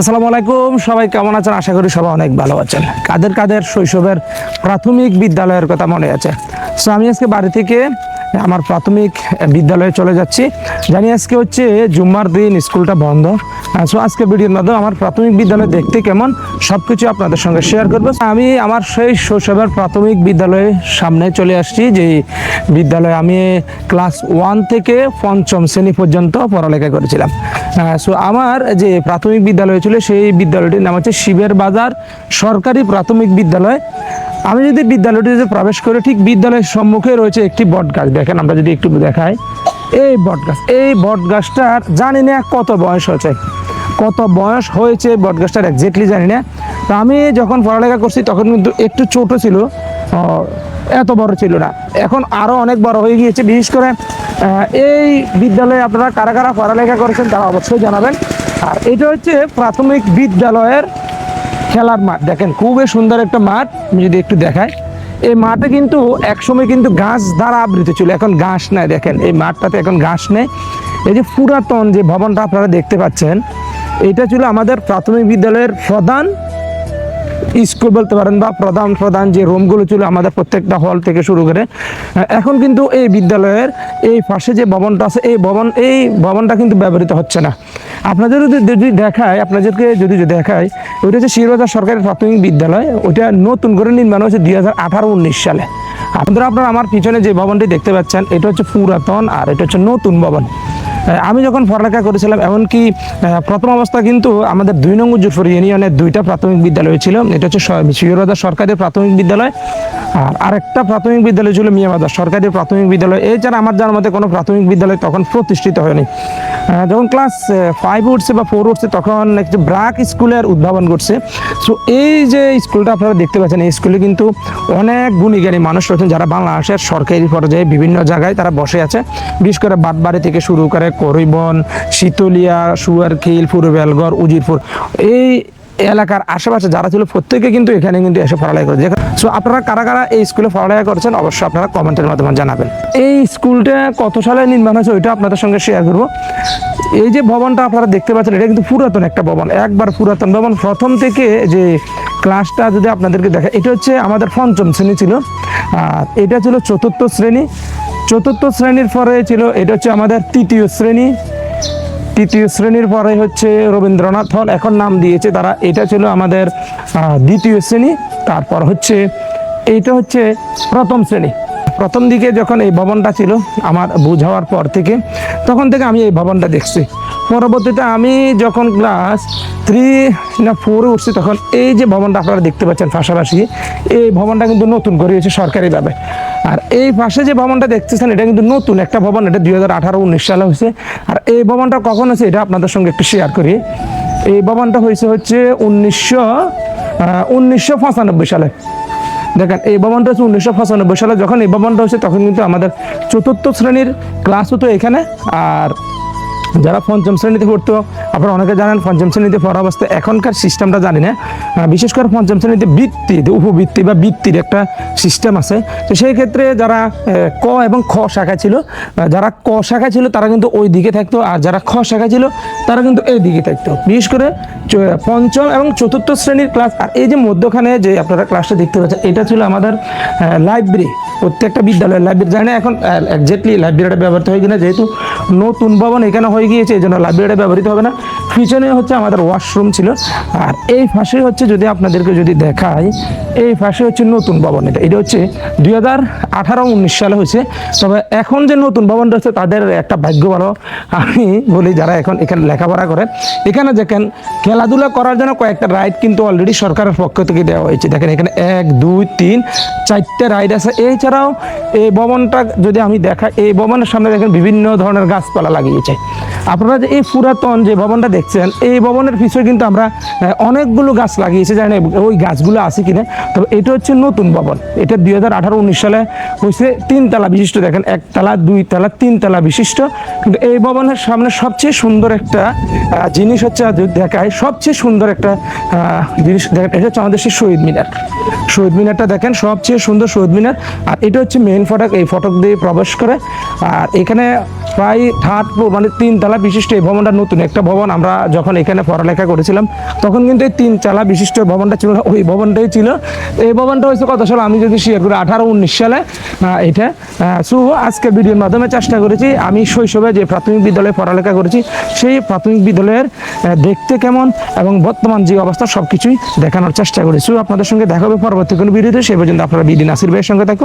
আসসালামু আলাইকুম, সবাই কেমন আছেন? আশা করি সবাই অনেক ভালো আছেন। কাদের কাদের শৈশবের প্রাথমিক বিদ্যালয়ের কথা মনে আছে? সো আমি আজকে বাড়ি থেকে আমার প্রাথমিক বিদ্যালয়ে চলে যাচ্ছি। জানি আজকে হচ্ছে জুম্মার দিন, স্কুলটা বন্ধ। সো আজকে ভিডিওর মাধ্যমে আমার প্রাথমিক বিদ্যালয় দেখতে কেমন সব কিছু আপনাদের সঙ্গে শেয়ার করব। আমি আমার সেই শৈশবের প্রাথমিক বিদ্যালয়ের সামনে চলে আসছি যে বিদ্যালয়ে আমি ক্লাস ওয়ান থেকে পঞ্চম শ্রেণি পর্যন্ত পড়ালেখা করেছিলাম। সো আমার যে প্রাথমিক বিদ্যালয় ছিল, সেই বিদ্যালয়টির নাম হচ্ছে শিবের বাজার সরকারি প্রাথমিক বিদ্যালয়। আমি যদি বিদ্যালয়টিতে প্রবেশ করে, ঠিক বিদ্যালয়ের সম্মুখে রয়েছে একটি বট গাছ দেখেন, আমরা যদি একটু দেখাই। এই বট গাছ এই বট গাছটার জানি না কত বয়স হয়েছে। কত বয়স হয়েছে বট গাছটার একজ্যাক্টলি জানি না। তো আমি যখন পড়ালেখা করছি, তখন কিন্তু একটু ছোট ছিল। এত বড় ছিল না। এখন আরও অনেক বড় হয়ে গিয়েছে। বিশেষ করে এই বিদ্যালয়ে আপনারা কারা কারা পড়ালেখা করেছেন, তারা অবশ্যই জানাবেন। আর এটা হচ্ছে প্রাথমিক বিদ্যালয়ের খেলার মাঠ দেখেন, খুবই সুন্দর একটা মাঠ, আমি যদি একটু দেখাই। এই মাঠে কিন্তু একসময় কিন্তু গাছ দ্বারা আবৃত ছিল, এখন ঘাস নাই, দেখেন, এই মাঠটাতে এখন ঘাস নেই। এই যে পুরাতন যে ভবনটা আপনারা দেখতে পাচ্ছেন, এটা ছিল আমাদের প্রাথমিক বিদ্যালয়ের প্রধান স্কুল বলতে পারেন বা প্রধান প্রধান যে রুমগুলো ছিল আমাদের প্রত্যেকটা হল থেকে শুরু করে এখন কিন্তু এই বিদ্যালয়ের এই পাশে যে ভবনটা আছে, এই ভবন, এই ভবনটা কিন্তু ব্যবহৃত হচ্ছে না। আপনাদের যদি যদি দেখায়, আপনাদেরকে যদি দেখায়, ওইটা হচ্ছে শিরবাজার সরকারি প্রাথমিক বিদ্যালয়, ওইটা নতুন করে নির্মাণ হয়েছে দুই হাজার আঠারো উনিশ সালে। আপনারা আপনারা আমার পিছনে যে ভবনটি দেখতে পাচ্ছেন, এটা হচ্ছে পুরাতন আর এটা হচ্ছে নতুন ভবন। আমি যখন পড়ালেখা করেছিলাম, এমনকি প্রথম অবস্থা কিন্তু আমাদের দুই নং উজ্জুরপুর ইউনিয়নের দুইটা প্রাথমিক বিদ্যালয় ছিল। এটা হচ্ছে শিরবাজার সরকারি প্রাথমিক বিদ্যালয়। আর আরেকটা প্রাথমিক বিদ্যালয় ছিল মিয়াবাজার সরকারি প্রাথমিক বিদ্যালয়। এছাড়া আমার জানার মধ্যে কোনো প্রাথমিক বিদ্যালয় তখন প্রতিষ্ঠিত হয়নি। যখন ক্লাস ফাইভ উঠছে বা ফোর উঠছে, তখন একটি ব্রাক স্কুলের উদ্ভাবন করছে সো এই যে স্কুলটা আপনারা দেখতে পাচ্ছেন, এই স্কুলে কিন্তু অনেক গুণী জ্ঞানী মানুষ রয়েছেন, যারা বাংলাদেশের সরকারি পর্যায়ে বিভিন্ন জায়গায় তারা বসে আছে। বিশেষ করে বাটবাড়ি থেকে শুরু করে করিবন শীতলিয়া, সুয়ারখিল ফুরবেলগড় উজিরপুর। এই এলাকার আশেপাশে যারা ছিল প্রত্যেকে কিন্তু এখানে কিন্তু এসে পড়ালেখা করে সো আপনারা কারা কারা এই স্কুলে পড়ালেখা করেছেন অবশ্যই আপনারা কমেন্টের মাধ্যমে জানাবেন। এই স্কুলটা কত সালে নির্মাণ হয়েছে ওইটা আপনাদের সঙ্গে শেয়ার করব। এই যে ভবনটা আপনারা দেখতে পাচ্ছেন, এটা কিন্তু পুরাতন একটা ভবন। একবার পুরাতন ভবন। প্রথম থেকে যে ক্লাসটা যদি আপনাদেরকে দেখা এটা হচ্ছে আমাদের পঞ্চম শ্রেণি ছিল। আর এটা ছিল চতুর্থ শ্রেণি। চতুর্থ শ্রেণির পরে ছিল, এটা হচ্ছে আমাদের তৃতীয় শ্রেণি। তৃতীয় শ্রেণির পরে হচ্ছে রবীন্দ্রনাথ হল, এখন নাম দিয়েছে তারা, এটা ছিল আমাদের দ্বিতীয় শ্রেণি। তারপর হচ্ছে, এইটা হচ্ছে প্রথম শ্রেণি। প্রথম দিকে যখন এই ভবনটা ছিল আমার বুঝ হওয়ার পর থেকে, তখন থেকে আমি এই ভবনটা দেখছি। পরবর্তীতে আমি যখন ক্লাস থ্রি না ফোরে উঠছি, তখন এই যে ভবনটা আপনারা দেখতে পাচ্ছেন পাশাপাশি, এই ভবনটা কিন্তু নতুন করিয়েছে সরকারিভাবে। আর এই পাশে যে ভবনটা দেখতেছেন, এটা কিন্তু নতুন একটা ভবন, এটা দুই হাজার আঠারো উনিশ সালে হয়েছে। আর এই ভবনটা কখন হয়েছে, এটা আপনাদের সঙ্গে একটু শেয়ার করি। এই ভবনটা হয়েছে হচ্ছে উনিশশো উনিশশো পঁচানব্বই সালে। দেখেন, এই ভবনটা হচ্ছে উনিশশো পঁচানব্বই সালে। যখন এই ভবনটা হচ্ছে তখন কিন্তু আমাদের চতুর্থ শ্রেণির ক্লাস হতো এখানে। আর যারা পঞ্চম শ্রেণীতে পড়তো, আপনারা অনেকে জানেন পঞ্চম শ্রেণীতে পড়া অবস্থায় এখনকার সিস্টেমটা জানি না। বিশেষ করে পঞ্চম শ্রেণীতে বৃত্তি উপবৃত্তি বা বৃত্তির একটা সিস্টেম আছে। তো সেই ক্ষেত্রে যারা ক এবং খ শাখা ছিল যারা ক শাখা ছিল, তারা কিন্তু ওই দিকে থাকতো, আর যারা খ শাখা ছিল, তারা কিন্তু এই দিকে থাকতো। বিশেষ করে পঞ্চম এবং চতুর্থ শ্রেণির ক্লাস, আর এই যে মধ্যখানে যে আপনারা ক্লাসটা দেখতে পাচ্ছেন, এটা ছিল আমাদের লাইব্রেরি প্রত্যেকটা বিদ্যালয়ের লাইব্রেরি জানি না, এখন একজ্যাক্টলি লাইব্রেরিটা ব্যবহৃত হয় কিনা, যেহেতু নতুন ভবন এখানে হয়ে গিয়েছে, এই জন্য লাইব্রেরিটা ব্যবহৃত হবে না। পিছনে হচ্ছে আমাদের ওয়াশরুম ছিল, আর এই পাশে হচ্ছে যদি আপনাদেরকে যদি দেখাই, এই পাশে হচ্ছে নতুন ভবন এটা। এটা হচ্ছে দুই হাজার আঠারো, উনিশ সালে হয়েছে। তবে এখন যে নতুন ভবনটা হচ্ছে তাদের একটা ভাগ্য ভালো। আমি বলি, যারা এখন এখানে লেখাপড়া করে, এখানে দেখেন, খেলাধুলা করার জন্য কয়েকটা রাইড কিন্তু অলরেডি সরকারের পক্ষ থেকে দেওয়া হয়েছে। দেখেন, এখানে এক, দুই, তিন, চারটে রাইড আছে। এছাড়াও এই ভবনটা যদি আমি দেখা, এই ভবনের সামনে দেখেন বিভিন্ন ধরনের গাছপালা লাগিয়েছে। আপনারা যে এই পুরাতন যে ভবনটা দেখছেন, এই ভবনের পিছনে কিন্তু আমরা অনেকগুলো গাছ লাগিয়েছি, জানি ওই গাছগুলো আছে কিনা, তবে এটা হচ্ছে নতুন ভবন। এটা দুই হাজার আঠারো, উনিশ সালে হয়েছে, তিনতলা বিশিষ্ট, দেখেন একতলা দুই তলা তিনতলা বিশিষ্ট। কিন্তু এই ভবনের সামনে সবচেয়ে সুন্দর একটা জিনিস হচ্ছে দেখায়, সবচেয়ে সুন্দর একটা জিনিস, দেখেন, এটা হচ্ছে আমাদের সেই শহীদ মিনার। শহীদ মিনারটা দেখেন, সবচেয়ে সুন্দর শহীদ মিনার। এটা হচ্ছে মেইন ফটক, এই ফটক দিয়ে প্রবেশ করে। আর এখানে প্রায় থার্ড ফ্লোর মানে তিন তলা বিশিষ্ট এই ভবনটা নতুন। একটা ভবন আমরা যখন এখানে পড়ালেখা করেছিলাম, তখন কিন্তু এই তিন তলা বিশিষ্ট ভবনটা ছিল, ওই ভবনটাই ছিল। এই ভবনটা হয়েছে কত সালে? আমি যদি শেয়ার করি, আঠারো উনিশ সালে। এটা সো আজকের ভিডিওর মাধ্যমে চেষ্টা করেছি, আমি শৈশবে যে প্রাথমিক বিদ্যালয়ে পড়ালেখা করেছি, সেই প্রাথমিক বিদ্যালয়ের দেখতে কেমন এবং বর্তমান যে অবস্থা সব কিছুই দেখানোর চেষ্টা করেছি। আপনাদের সঙ্গে দেখা হবে পরবর্তী কোনো ভিডিওতে, সে পর্যন্ত আপনারা বিদিন আসির ভাইয়ের সঙ্গে থাকুন।